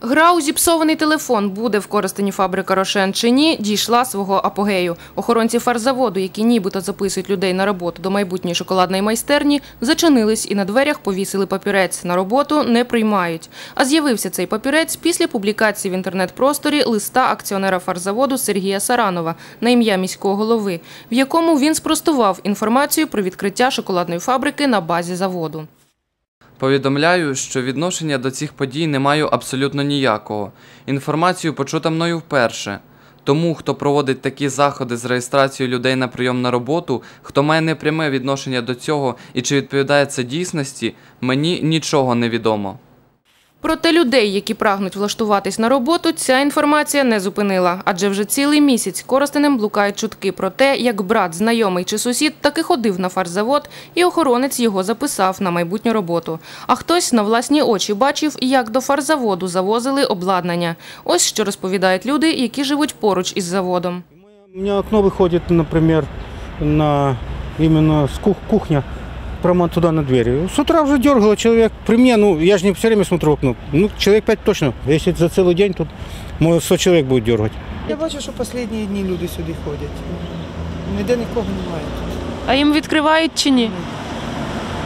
Гра у зіпсований телефон буде в користані фабрика Рошен чи ні, дійшла свого апогею. Охоронці фарзаводу, які нібито записують людей на роботу до майбутньої шоколадної майстерні, зачинились і на дверях повісили папірець. На роботу не приймають. А з'явився цей папірець після публікації в інтернет-просторі листа акціонера фарзаводу Сергія Саранова на ім'я міського голови, в якому він спростував інформацію про відкриття шоколадної фабрики на базі заводу. Повідомляю, що відношення до цих подій не маю абсолютно ніякого. Інформацію почута мною вперше. Тому, хто проводить такі заходи з реєстрацією людей на прийом на роботу, хто має непряме відношення до цього і чи відповідає це дійсності, мені нічого не відомо. Проте людей, які прагнуть влаштуватись на роботу, ця інформація не зупинила. Адже вже цілий місяць Коростенем блукають чутки про те, як брат, знайомий чи сусід таки ходив на фарзавод, і охоронець його записав на майбутню роботу. А хтось на власні очі бачив, як до фарзаводу завозили обладнання. Ось що розповідають люди, які живуть поруч із заводом. У меня окно выходит, например, на именно с кухня, прямо туда на двери. С утра уже дергало человек. При мне, ну, я же не все время смотрю в окно. Ну, человек пять точно. Если за целый день, тут, может, 100 человек будет дергать. Я бачу, що останні дні люди сюди ходять. Ніде нікого немає. А їм відкривають чи ні?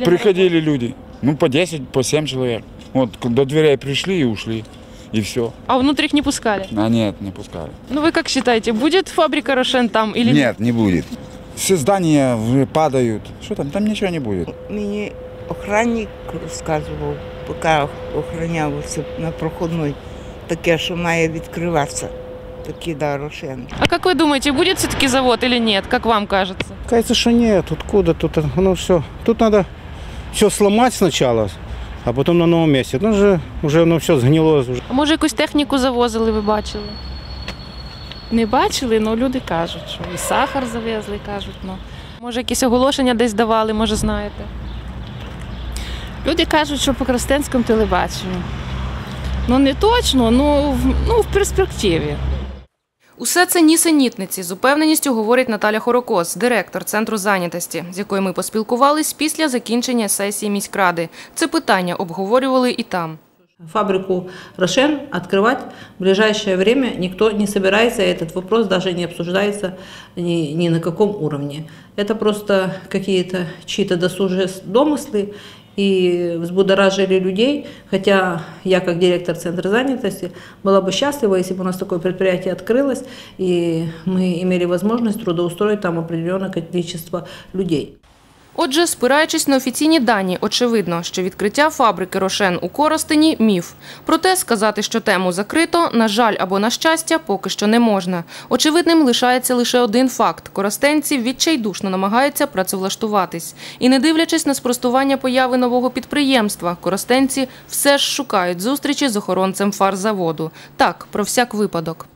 Приходили люди, ну по 10, по 7 человек. Вот до дверей пришли и ушли, и все. А внутрь их не пускали. А нет, не пускали. Ну вы как считаете, будет фабрика Рошен там или нет? Нет, не будет. Все здания падают. Что там? Там ничего не будет. Мені охранник розказував, поки охороняв це на проходной, таке, що має відкриватися. Такі да, рошен. А как вы думаете, будет все-таки завод или нет, как вам кажется? Кажется, что нет, тут куда, тут оно все. Тут надо все сломать сначала, а потом на новом месте. Ну, уже, уже оно все сгнило. Уже. А може якусь техніку завозили, ви бачили? Не бачили, але люди кажуть, що і сахар завезли, кажуть. Ну. Може, якісь оголошення десь давали, може, знаєте? Люди кажуть, що по Кростенському телебаченню. Ну не точно, ну в, ну, в перспективі. Усе це нісенітниці, з упевненістю говорить Наталя Хорокос, директор Центру зайнятості, з якою ми поспілкувались після закінчення сесії міськради. Це питання обговорювали і там. Фабрику «Рошен» открывать в ближайшее время никто не собирается, этот вопрос даже не обсуждается ни, ни на каком уровне. Это просто какие-то чьи-то досужие домыслы и взбудоражили людей, хотя я как директор Центра занятости была бы счастлива, если бы у нас такое предприятие открылось, и мы имели возможность трудоустроить там определенное количество людей. Отже, спираючись на офіційні дані, очевидно, що відкриття фабрики Рошен у Коростені – міф. Проте сказати, що тему закрито, на жаль або на щастя, поки що не можна. Очевидним лишається лише один факт – коростенці відчайдушно намагаються працевлаштуватись. І не дивлячись на спростування появи нового підприємства, коростенці все ж шукають зустрічі з охоронцем фарзаводу. Так, про всяк випадок.